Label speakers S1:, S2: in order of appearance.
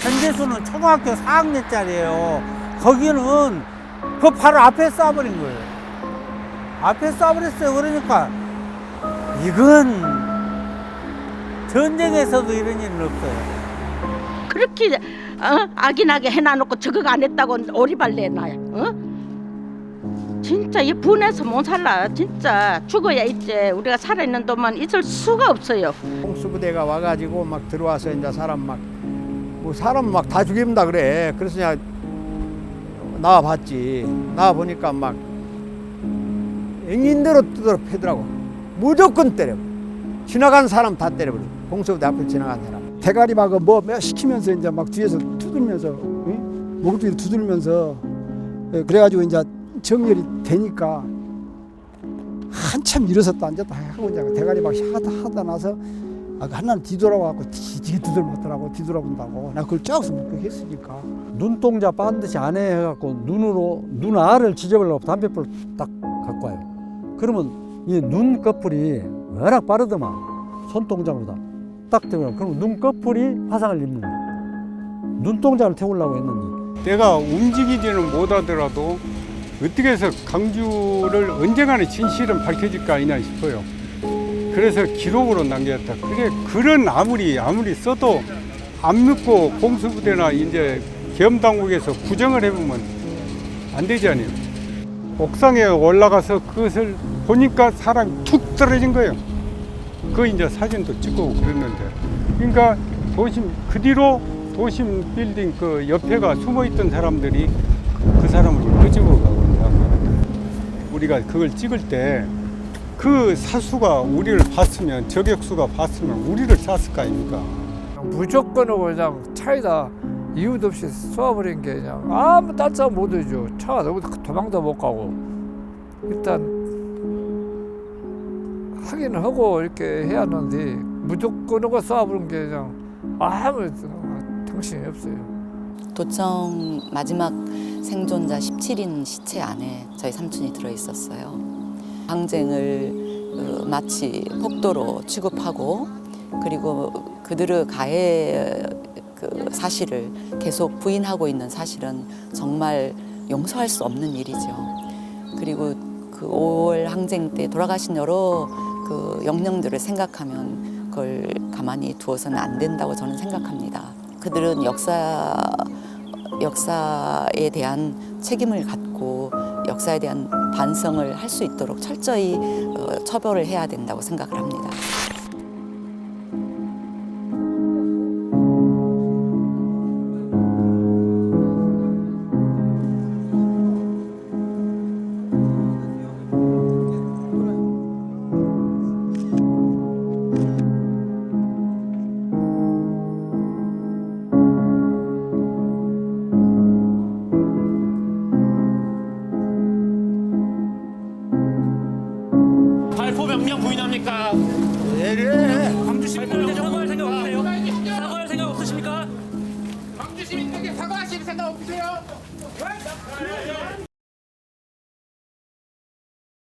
S1: 현재수는 초등학교 4학년짜리예요. 거기는 그 바로 앞에 쏴버린 거예요. 앞에 쏴버렸어요. 그러니까 이건 전쟁에서도 이런 일은 없어요.
S2: 그렇게 어? 악인하게 해놔놓고 저거 안 했다고 오리발 내놔요. 어? 진짜 이 분해서 못 살라. 진짜 죽어야 있지. 우리가 살아있는 동안 있을 수가 없어요.
S3: 홍수부대가 와가지고 막 들어와서 이제 사람 막 뭐 사람 막 다 죽인다 그래. 그래서 그냥 나와 봤지. 나와 보니까 막 eng인대로 뜯어 패더라고. 무조건 때려. 지나간 사람 다 때려버려. 홍수부대 앞에 지나간 사람.
S4: 대가리 막뭐몇 시키면서 이제 막 뒤에서 두들면서 응? 목뒤 두들면서 예, 그래가지고 이제 정렬이 되니까 한참 일어섰다 앉았다 하고 이제 대가리 막 하다 하다 나서 아, 하나는 뒤돌아와갖고 뒤지게 두들맞더라고 뒤돌아본다고 나 그걸 쫙서 못 했으니까
S5: 눈동자 반드시 안에 해갖고 눈으로 눈 알을 지져보려고 담배불 딱 갖고 와요. 그러면 이 눈 꺼풀이 워낙 빠르더만 손동자보다 딱 되면 그럼 눈 꺼풀이 화상을 입는 거예요. 눈동자를 태우려고 했는지
S6: 내가 움직이지는 못하더라도 어떻게 해서 강주를 언젠가는 진실은 밝혀질 거 아니냐 싶어요. 그래서 기록으로 남겼다. 그게 글은 아무리 아무리 써도 안 믿고 공수부대나 이제 계엄 당국에서 부정을 해보면 안 되잖아요. 옥상에 올라가서 그것을 보니까 사람이 툭 떨어진 거예요. 그 이제 사진도 찍고 그랬는데. 그러니까 도심 그 뒤로 도심 빌딩 그 옆에가 숨어 있던 사람들이 그 사람을 끄집어 가고. 우리가 그걸 찍을 때 그 사수가 우리를 봤으면 저격수가 봤으면 우리를 쐈을 거 아닙니까?
S7: 무조건으로 그냥 차에다 이유도 없이 쏘아버린 게 그냥 아무 딴 싸움 못 해줘. 차가 너무 도망도 못 가고 일단 하긴 하고 이렇게 해야 하는데 무조건으로 쏘아버린 게 그냥 아무 정신이 없어요.
S8: 도청 마지막 생존자 17인 시체 안에 저희 삼촌이 들어 있었어요. 항쟁을 어, 마치 폭도로 취급하고 그리고 그들의 가해 그 사실을 계속 부인하고 있는 사실은 정말 용서할 수 없는 일이죠. 그리고 그 5월 항쟁 때 돌아가신 여러 그 영령들을 생각하면 그걸 가만히 두어서는 안 된다고 저는 생각합니다. 그들은 역사 역사에 대한 책임을 갖고 역사에 대한 반성을 할 수 있도록 철저히 어, 처벌을 해야 된다고 생각을 합니다.
S9: 발포 명령 부인합니까?
S3: 예래.
S9: 광주 시민들에게 사과할 생각 없으세요? 사과할 생각 없으십니까?
S10: 광주 시민에게 사과하실 생각 없으세요?